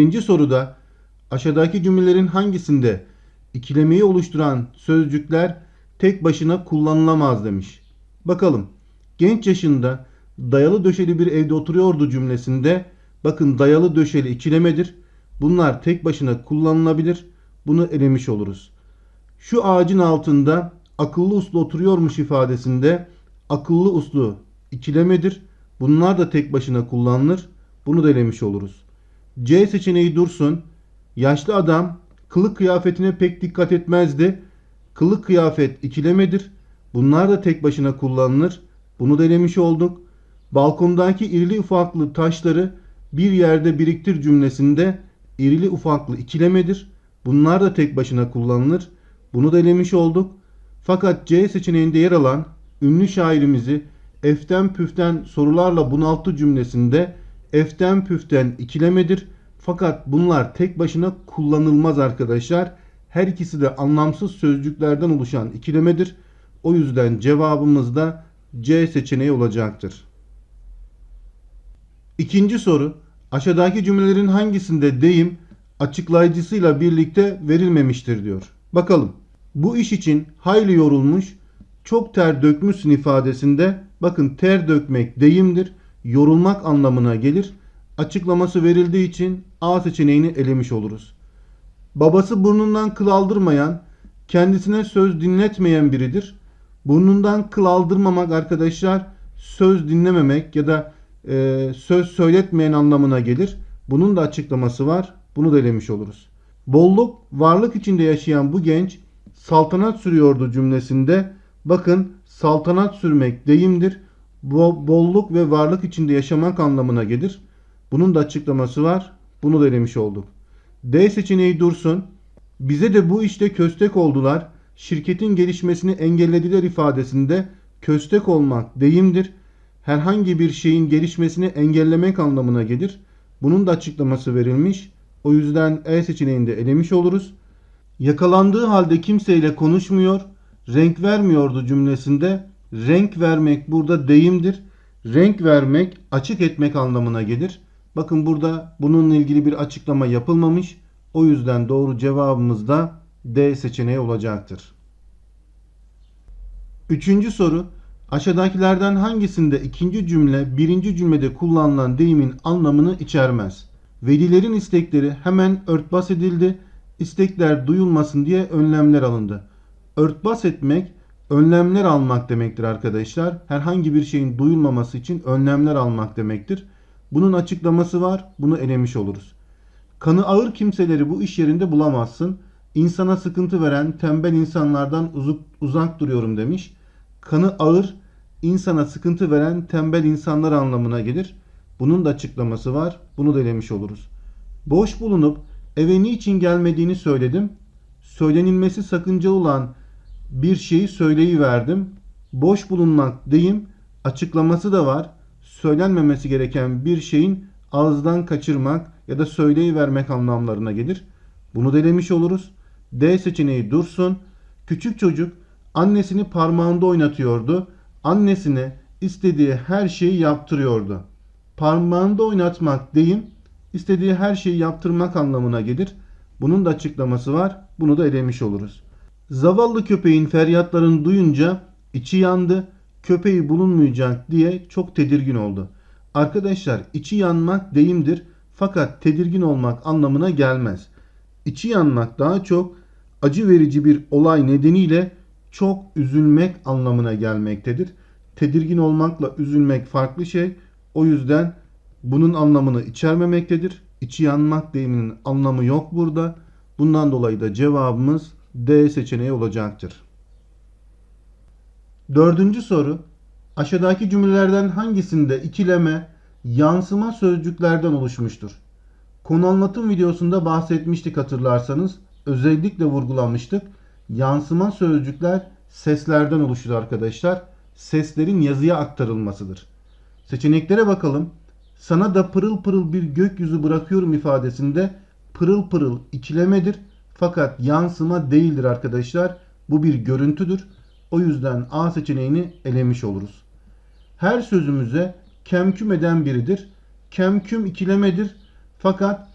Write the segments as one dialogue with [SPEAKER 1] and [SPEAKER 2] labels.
[SPEAKER 1] Birinci soruda aşağıdaki cümlelerin hangisinde ikilemeyi oluşturan sözcükler tek başına kullanılamaz demiş. Bakalım. Genç yaşında dayalı döşeli bir evde oturuyordu cümlesinde bakın dayalı döşeli ikilemedir. Bunlar tek başına kullanılabilir. Bunu elemiş oluruz. Şu ağacın altında akıllı uslu oturuyormuş ifadesinde akıllı uslu ikilemedir. Bunlar da tek başına kullanılır. Bunu da elemiş oluruz. C seçeneği dursun. Yaşlı adam kılık kıyafetine pek dikkat etmezdi. Kılık kıyafet ikilemedir. Bunlar da tek başına kullanılır. Bunu da elemiş olduk. Balkondaki irili ufaklı taşları bir yerde biriktir cümlesinde irili ufaklı ikilemedir. Bunlar da tek başına kullanılır. Bunu da elemiş olduk. Fakat C seçeneğinde yer alan ünlü şairimizi eften püften sorularla bunalttı cümlesinde eften püften ikilemedir. Fakat bunlar tek başına kullanılmaz arkadaşlar. Her ikisi de anlamsız sözcüklerden oluşan ikilemedir. O yüzden cevabımız da C seçeneği olacaktır. İkinci soru. Aşağıdaki cümlelerin hangisinde deyim açıklayıcısıyla birlikte verilmemiştir diyor. Bakalım. Bu iş için hayli yorulmuş, çok ter dökmüşsün ifadesinde bakın ter dökmek deyimdir. Yorulmak anlamına gelir. Açıklaması verildiği için A seçeneğini elemiş oluruz. Babası burnundan kıl aldırmayan, kendisine söz dinletmeyen biridir. Burnundan kıl aldırmamak arkadaşlar söz dinlememek ya da e, söz söyletmeyen anlamına gelir. Bunun da açıklaması var. Bunu da elemiş oluruz. Bolluk, varlık içinde yaşayan bu genç saltanat sürüyordu cümlesinde. Bakın saltanat sürmek deyimdir. Bo- bolluk ve varlık içinde yaşamak anlamına gelir. Bunun da açıklaması var. Bunu da elemiş olduk. D seçeneği dursun. Bize de bu işte köstek oldular. Şirketin gelişmesini engellediler ifadesinde köstek olmak deyimdir. Herhangi bir şeyin gelişmesini engellemek anlamına gelir. Bunun da açıklaması verilmiş. O yüzden E seçeneğini de elemiş oluruz. Yakalandığı halde kimseyle konuşmuyor, renk vermiyordu cümlesinde. Renk vermek burada deyimdir. Renk vermek, açık etmek anlamına gelir. Bakın burada bununla ilgili bir açıklama yapılmamış. O yüzden doğru cevabımız da D seçeneği olacaktır. Üçüncü soru. Aşağıdakilerden hangisinde ikinci cümle birinci cümlede kullanılan deyimin anlamını içermez? Velilerin istekleri hemen örtbas edildi. İstekler duyulmasın diye önlemler alındı. Örtbas etmek önlemler almak demektir arkadaşlar. Herhangi bir şeyin duyulmaması için önlemler almak demektir. Bunun açıklaması var. Bunu elemiş oluruz. Kanı ağır kimseleri bu iş yerinde bulamazsın. İnsana sıkıntı veren tembel insanlardan uzak, uzak duruyorum demiş. Kanı ağır, insana sıkıntı veren tembel insanlar anlamına gelir. Bunun da açıklaması var. Bunu da elemiş oluruz. Boş bulunup eve niçin gelmediğini söyledim. Söylenilmesi sakıncalı olan bir şeyi söyleyiverdim. Boş bulunmak deyim açıklaması da var. Söylenmemesi gereken bir şeyin ağızdan kaçırmak ya da söyleyivermek anlamlarına gelir. Bunu denemiş oluruz. D seçeneği dursun. Küçük çocuk annesini parmağında oynatıyordu. Annesine istediği her şeyi yaptırıyordu. Parmağında oynatmak deyim istediği her şeyi yaptırmak anlamına gelir. Bunun da açıklaması var. Bunu da elemiş oluruz. Zavallı köpeğin feryatlarını duyunca içi yandı. Köpeği bulunmayacak diye çok tedirgin oldu. Arkadaşlar içi yanmak deyimdir fakat tedirgin olmak anlamına gelmez. İçi yanmak daha çok acı verici bir olay nedeniyle çok üzülmek anlamına gelmektedir. Tedirgin olmakla üzülmek farklı şey. O yüzden bunun anlamını içermemektedir. İçi yanmak deyiminin anlamı yok burada. Bundan dolayı da cevabımız D seçeneği olacaktır. Dördüncü soru. Aşağıdaki cümlelerden hangisinde ikileme, yansıma sözcüklerden oluşmuştur? Konu anlatım videosunda bahsetmiştik hatırlarsanız. Özellikle vurgulamıştık. Yansıma sözcükler seslerden oluşur arkadaşlar. Seslerin yazıya aktarılmasıdır. Seçeneklere bakalım. Sana da pırıl pırıl bir gökyüzü bırakıyorum ifadesinde pırıl pırıl ikilemedir. Fakat yansıma değildir arkadaşlar. Bu bir görüntüdür. O yüzden A seçeneğini elemiş oluruz. Her sözümüze kemküm eden biridir. Kemküm ikilemedir. Fakat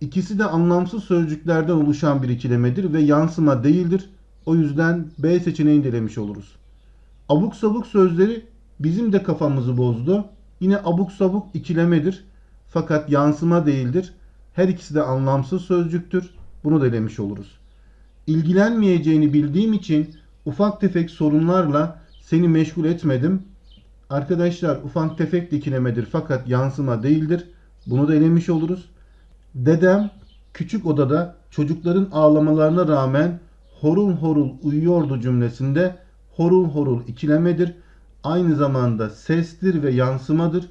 [SPEAKER 1] İkisi de anlamsız sözcüklerden oluşan bir ikilemedir ve yansıma değildir. O yüzden B seçeneğini elemiş oluruz. Abuk sabuk sözleri bizim de kafamızı bozdu. Yine abuk sabuk ikilemedir. Fakat yansıma değildir. Her ikisi de anlamsız sözcüktür. Bunu da elemiş oluruz. İlgilenmeyeceğini bildiğim için ufak tefek sorunlarla seni meşgul etmedim. Arkadaşlar ufak tefek de ikilemedir fakat yansıma değildir. Bunu da elemiş oluruz. Dedem küçük odada çocukların ağlamalarına rağmen horul horul uyuyordu cümlesinde horul horul ikilemedir. Aynı zamanda sestir ve yansımadır.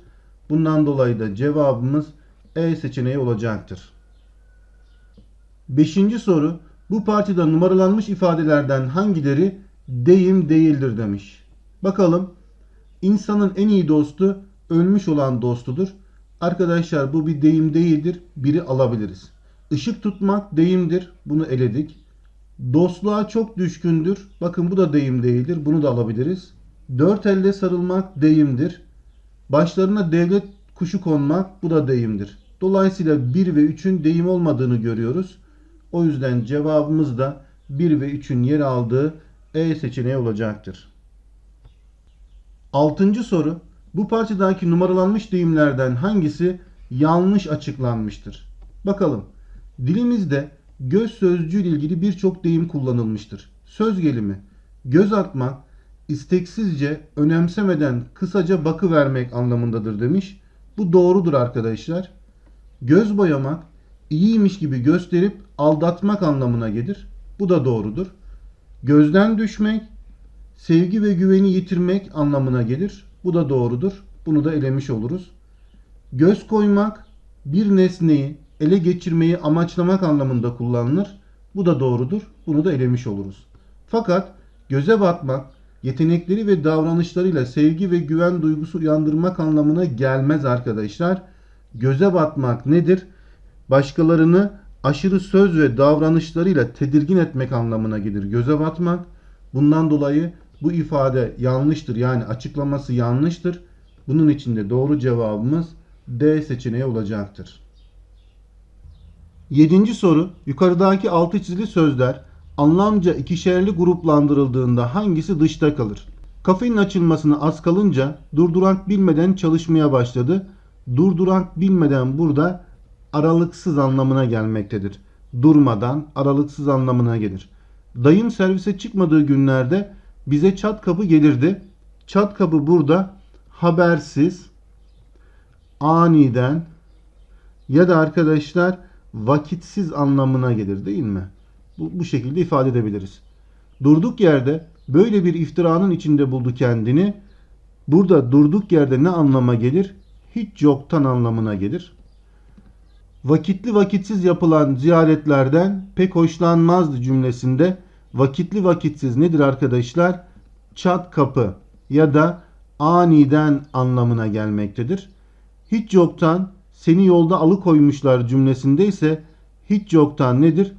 [SPEAKER 1] Bundan dolayı da cevabımız E seçeneği olacaktır. Beşinci soru. Bu parçada numaralanmış ifadelerden hangileri deyim değildir demiş. Bakalım. İnsanın en iyi dostu ölmüş olan dostudur. Arkadaşlar bu bir deyim değildir. Biri alabiliriz. Işık tutmak deyimdir. Bunu eledik. Dostluğa çok düşkündür. Bakın bu da deyim değildir. Bunu da alabiliriz. Dört elle sarılmak deyimdir. Başlarına devlet kuşu konmak bu da deyimdir. Dolayısıyla 1 ve 3'ün deyim olmadığını görüyoruz. O yüzden cevabımız da 1 ve 3'ün yer aldığı E seçeneği olacaktır. Altıncı soru. Bu parçadaki numaralanmış deyimlerden hangisi yanlış açıklanmıştır? Bakalım. Dilimizde göz sözcüğü ile ilgili birçok deyim kullanılmıştır. Söz gelimi göz atmak, isteksizce, önemsemeden kısaca bakı vermek anlamındadır demiş. Bu doğrudur arkadaşlar. Göz boyamak, iyiymiş gibi gösterip aldatmak anlamına gelir. Bu da doğrudur. Gözden düşmek, sevgi ve güveni yitirmek anlamına gelir. Bu da doğrudur. Bunu da elemiş oluruz. Göz koymak, bir nesneyi ele geçirmeyi amaçlamak anlamında kullanılır. Bu da doğrudur. Bunu da elemiş oluruz. Fakat göze batmak, yetenekleri ve davranışlarıyla sevgi ve güven duygusu uyandırmak anlamına gelmez arkadaşlar. Göze batmak nedir? Başkalarını aşırı söz ve davranışlarıyla tedirgin etmek anlamına gelir. Göze batmak. Bundan dolayı bu ifade yanlıştır. Yani açıklaması yanlıştır. Bunun için de doğru cevabımız D seçeneği olacaktır. Yedinci soru. Yukarıdaki altı çizili sözler anlamca ikişerli gruplandırıldığında hangisi dışta kalır? Kafenin açılmasına az kalınca durdurak bilmeden çalışmaya başladı. Durdurak bilmeden burada aralıksız anlamına gelmektedir. Durmadan aralıksız anlamına gelir. Dayım servise çıkmadığı günlerde bize çat kapı gelirdi. Çat kapı burada habersiz, aniden ya da arkadaşlar vakitsiz anlamına gelir değil mi? Bu, bu şekilde ifade edebiliriz. Durduk yerde böyle bir iftiranın içinde buldu kendini. Burada durduk yerde ne anlama gelir? Hiç yoktan anlamına gelir. Vakitli vakitsiz yapılan ziyaretlerden pek hoşlanmazdı cümlesinde. Vakitli vakitsiz nedir arkadaşlar? Çat kapı ya da aniden anlamına gelmektedir. Hiç yoktan seni yolda alıkoymuşlar cümlesinde ise hiç yoktan nedir?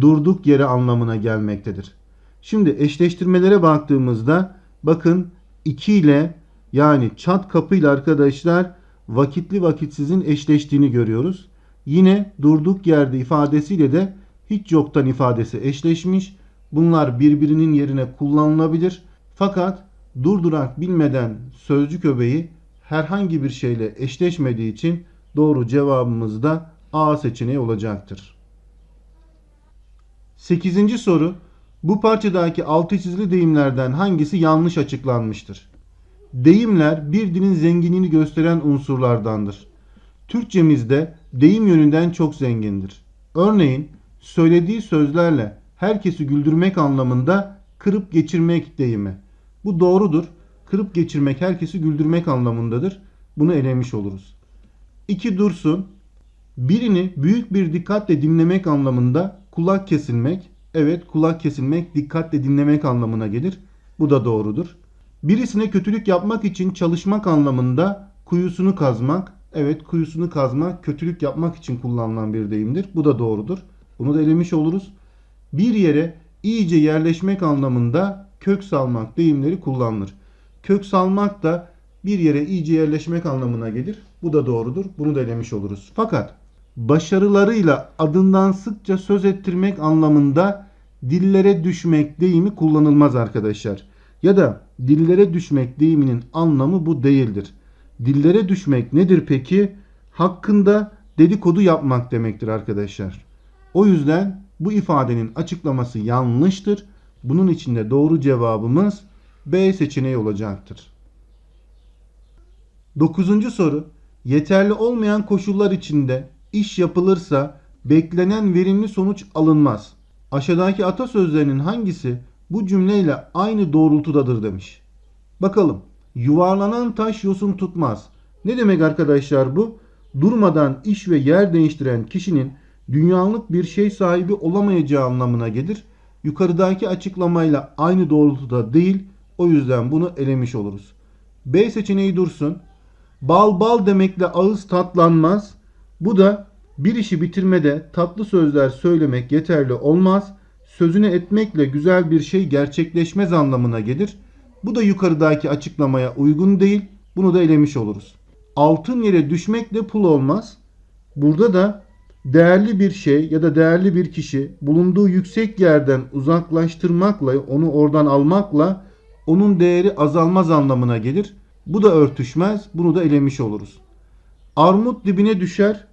[SPEAKER 1] Durduk yere anlamına gelmektedir. Şimdi eşleştirmelere baktığımızda bakın 2 ile yani çat kapıyla arkadaşlar vakitli vakitsizin eşleştiğini görüyoruz. Yine durduk yerde ifadesiyle de hiç yoktan ifadesi eşleşmiş. Bunlar birbirinin yerine kullanılabilir. Fakat durdurak bilmeden sözcük öbeği herhangi bir şeyle eşleşmediği için doğru cevabımız da A seçeneği olacaktır. 8. soru. Bu parçadaki altı çizili deyimlerden hangisi yanlış açıklanmıştır? Deyimler bir dilin zenginliğini gösteren unsurlardandır. Türkçemizde deyim yönünden çok zengindir. Örneğin söylediği sözlerle herkesi güldürmek anlamında kırıp geçirmek deyimi. Bu doğrudur. Kırıp geçirmek herkesi güldürmek anlamındadır. Bunu elemiş oluruz. İki dursun. Birini büyük bir dikkatle dinlemek anlamında kulak kesilmek. Evet kulak kesilmek dikkatle dinlemek anlamına gelir. Bu da doğrudur. Birisine kötülük yapmak için çalışmak anlamında kuyusunu kazmak. Evet kuyusunu kazmak kötülük yapmak için kullanılan bir deyimdir. Bu da doğrudur. Bunu da elemiş oluruz. Bir yere iyice yerleşmek anlamında kök salmak deyimleri kullanılır. Kök salmak da bir yere iyice yerleşmek anlamına gelir. Bu da doğrudur. Bunu da elemiş oluruz. Fakat başarılarıyla adından sıkça söz ettirmek anlamında dillere düşmek deyimi kullanılmaz arkadaşlar. Ya da dillere düşmek deyiminin anlamı bu değildir. Dillere düşmek nedir peki? Hakkında dedikodu yapmak demektir arkadaşlar. O yüzden bu ifadenin açıklaması yanlıştır. Bunun için de doğru cevabımız B seçeneği olacaktır. Dokuzuncu soru. Yeterli olmayan koşullar içinde iş yapılırsa beklenen verimli sonuç alınmaz. Aşağıdaki atasözlerinin hangisi bu cümleyle aynı doğrultudadır demiş. Bakalım. Yuvarlanan taş yosun tutmaz. Ne demek arkadaşlar bu? Durmadan iş ve yer değiştiren kişinin dünyalık bir şey sahibi olamayacağı anlamına gelir. Yukarıdaki açıklamayla aynı doğrultuda değil. O yüzden bunu elemiş oluruz. B seçeneği dursun. Bal bal demekle ağız tatlanmaz. Bu da bir işi bitirmede tatlı sözler söylemek yeterli olmaz. Sözüne etmekle güzel bir şey gerçekleşmez anlamına gelir. Bu da yukarıdaki açıklamaya uygun değil. Bunu da elemiş oluruz. Altın yere düşmekle pul olmaz. Burada da değerli bir şey ya da değerli bir kişi bulunduğu yüksek yerden uzaklaştırmakla, onu oradan almakla onun değeri azalmaz anlamına gelir. Bu da örtüşmez. Bunu da elemiş oluruz. Armut dibine düşer.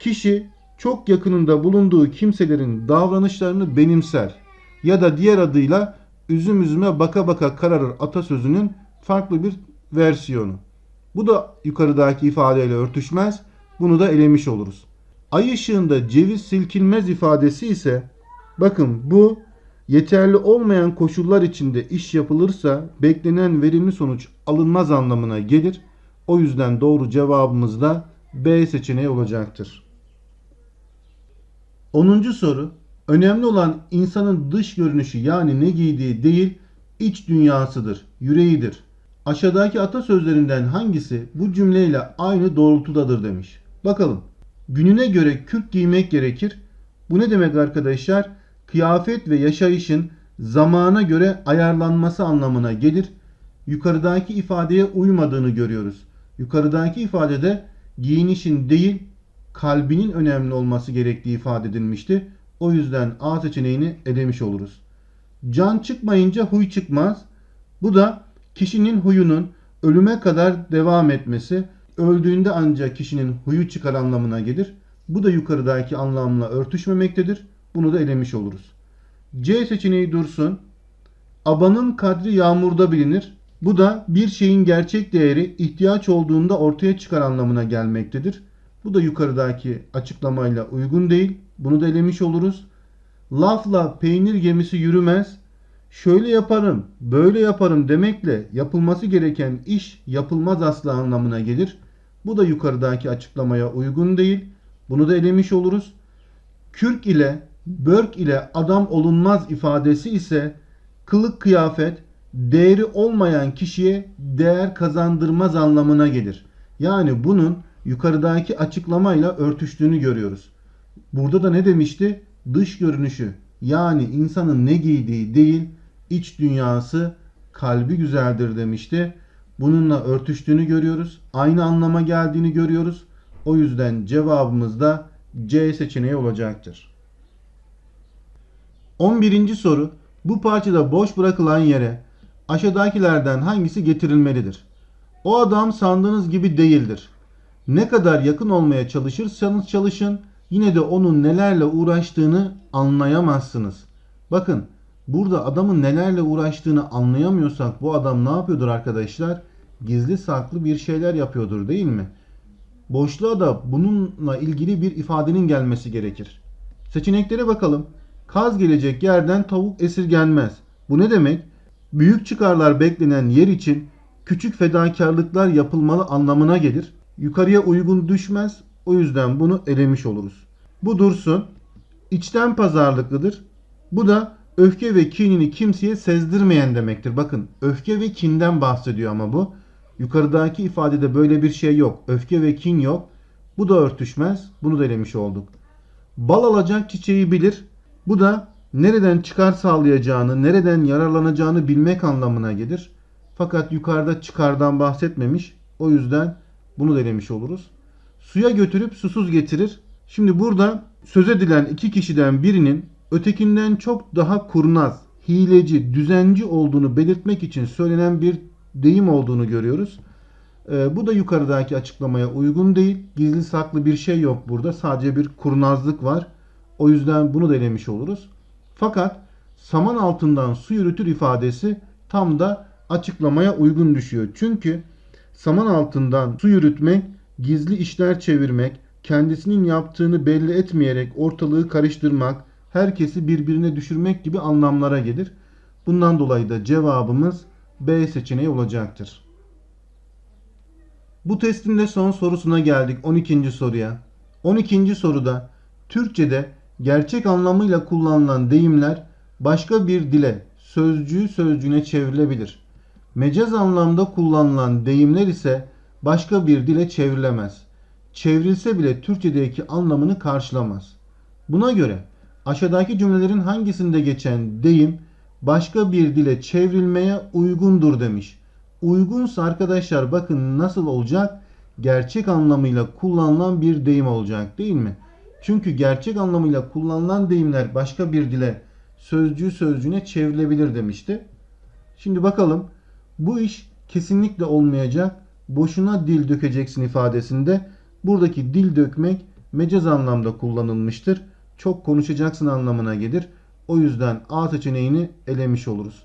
[SPEAKER 1] Kişi çok yakınında bulunduğu kimselerin davranışlarını benimser. Ya da diğer adıyla üzüm üzüme baka baka kararır atasözünün farklı bir versiyonu. Bu da yukarıdaki ifadeyle örtüşmez. Bunu da elemiş oluruz. Ay ışığında ceviz silkinmez ifadesi ise bakın bu yeterli olmayan koşullar içinde iş yapılırsa beklenen verimli sonuç alınmaz anlamına gelir. O yüzden doğru cevabımız da B seçeneği olacaktır. 10. soru. Önemli olan insanın dış görünüşü yani ne giydiği değil, iç dünyasıdır, yüreğidir. Aşağıdaki atasözlerinden hangisi bu cümleyle aynı doğrultudadır demiş. Bakalım. Gününe göre kürk giymek gerekir. Bu ne demek arkadaşlar? Kıyafet ve yaşayışın zamana göre ayarlanması anlamına gelir. Yukarıdaki ifadeye uymadığını görüyoruz. Yukarıdaki ifadede giyinişin değil kalbinin önemli olması gerektiği ifade edilmişti. O yüzden A seçeneğini elemiş oluruz. Can çıkmayınca huy çıkmaz. Bu da kişinin huyunun ölüme kadar devam etmesi, öldüğünde ancak kişinin huyu çıkar anlamına gelir. Bu da yukarıdaki anlamla örtüşmemektedir. Bunu da elemiş oluruz. C seçeneği dursun. Abanın kadri yağmurda bilinir. Bu da bir şeyin gerçek değeri ihtiyaç olduğunda ortaya çıkar anlamına gelmektedir. Bu da yukarıdaki açıklamayla uygun değil. Bunu da elemiş oluruz. Lafla peynir gemisi yürümez. Şöyle yaparım, böyle yaparım demekle yapılması gereken iş yapılmaz asla anlamına gelir. Bu da yukarıdaki açıklamaya uygun değil. Bunu da elemiş oluruz. Kürk ile börk ile adam olunmaz ifadesi ise kılık kıyafet değeri olmayan kişiye değer kazandırmaz anlamına gelir. Yani bunun yukarıdaki açıklamayla örtüştüğünü görüyoruz. Burada da ne demişti? Dış görünüşü yani insanın ne giydiği değil iç dünyası kalbi güzeldir demişti. Bununla örtüştüğünü görüyoruz. Aynı anlama geldiğini görüyoruz. O yüzden cevabımız da C seçeneği olacaktır. 11. soru. Bu parçada boş bırakılan yere aşağıdakilerden hangisi getirilmelidir? O adam sandığınız gibi değildir. Ne kadar yakın olmaya çalışırsanız çalışın yine de onun nelerle uğraştığını anlayamazsınız. Bakın burada adamın nelerle uğraştığını anlayamıyorsak bu adam ne yapıyordur arkadaşlar? Gizli saklı bir şeyler yapıyordur değil mi? Boşluğa da bununla ilgili bir ifadenin gelmesi gerekir. Seçeneklere bakalım. Kaz gelecek yerden tavuk esirgenmez. Bu ne demek? Büyük çıkarlar beklenen yer için küçük fedakarlıklar yapılmalı anlamına gelir. Yukarıya uygun düşmez. O yüzden bunu elemiş oluruz. Bu dursun. İçten pazarlıklıdır. Bu da öfke ve kinini kimseye sezdirmeyen demektir. Bakın öfke ve kinden bahsediyor ama bu. Yukarıdaki ifadede böyle bir şey yok. Öfke ve kin yok. Bu da örtüşmez. Bunu da elemiş olduk. Bal alacak çiçeği bilir. Bu da nereden çıkar sağlayacağını, nereden yararlanacağını bilmek anlamına gelir. Fakat yukarıda çıkardan bahsetmemiş. O yüzden bunu da elemiş oluruz. Suya götürüp susuz getirir. Şimdi burada söz edilen iki kişiden birinin ötekinden çok daha kurnaz, hileci, düzenci olduğunu belirtmek için söylenen bir deyim olduğunu görüyoruz. Ee, bu da yukarıdaki açıklamaya uygun değil. Gizli saklı bir şey yok burada. Sadece bir kurnazlık var. O yüzden bunu da oluruz. Fakat saman altından su yürütür ifadesi tam da açıklamaya uygun düşüyor. Çünkü saman altından su yürütmek, gizli işler çevirmek, kendisinin yaptığını belli etmeyerek ortalığı karıştırmak, herkesi birbirine düşürmek gibi anlamlara gelir. Bundan dolayı da cevabımız B seçeneği olacaktır. Bu testin de son sorusuna geldik 12. soruya. 12. soruda Türkçe'de gerçek anlamıyla kullanılan deyimler başka bir dile, sözcüğü sözcüğüne çevrilebilir. Mecaz anlamda kullanılan deyimler ise başka bir dile çevrilemez. Çevrilse bile Türkçedeki anlamını karşılamaz. Buna göre aşağıdaki cümlelerin hangisinde geçen deyim başka bir dile çevrilmeye uygundur demiş. Uygunsa arkadaşlar bakın nasıl olacak? Gerçek anlamıyla kullanılan bir deyim olacak değil mi? Çünkü gerçek anlamıyla kullanılan deyimler başka bir dile sözcüğü sözcüğüne çevrilebilir demişti. Şimdi bakalım bu iş kesinlikle olmayacak. Boşuna dil dökeceksin ifadesinde buradaki dil dökmek mecaz anlamda kullanılmıştır. Çok konuşacaksın anlamına gelir. O yüzden A seçeneğini elemiş oluruz.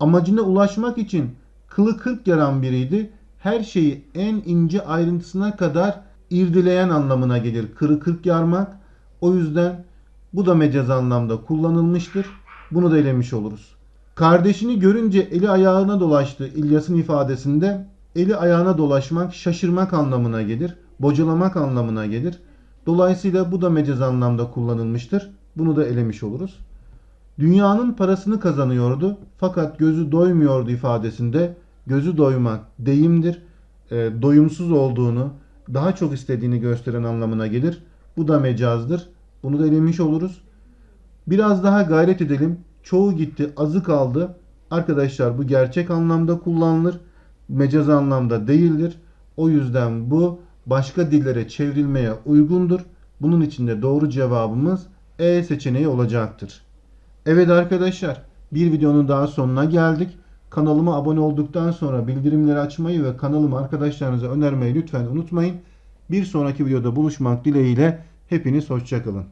[SPEAKER 1] Amacına ulaşmak için kılı kırk yaran biriydi. Her şeyi en ince ayrıntısına kadar irdeleyen anlamına gelir. Kırı kırk yarmak. O yüzden bu da mecaz anlamda kullanılmıştır. Bunu da elemiş oluruz. Kardeşini görünce eli ayağına dolaştı İlyas'ın ifadesinde eli ayağına dolaşmak şaşırmak anlamına gelir. Bocalamak anlamına gelir. Dolayısıyla bu da mecaz anlamda kullanılmıştır. Bunu da elemiş oluruz. Dünyanın parasını kazanıyordu fakat gözü doymuyordu ifadesinde gözü doymak deyimdir. E, doyumsuz olduğunu, daha çok istediğini gösteren anlamına gelir. Bu da mecazdır. Bunu da elemiş oluruz. Biraz daha gayret edelim. Çoğu gitti, azı kaldı. Arkadaşlar bu gerçek anlamda kullanılır. Mecaz anlamda değildir. O yüzden bu başka dillere çevrilmeye uygundur. Bunun için de doğru cevabımız E seçeneği olacaktır. Evet arkadaşlar bir videonun daha sonuna geldik. Kanalıma abone olduktan sonra bildirimleri açmayı ve kanalımı arkadaşlarınıza önermeyi lütfen unutmayın. Bir sonraki videoda buluşmak dileğiyle hepiniz hoşçakalın.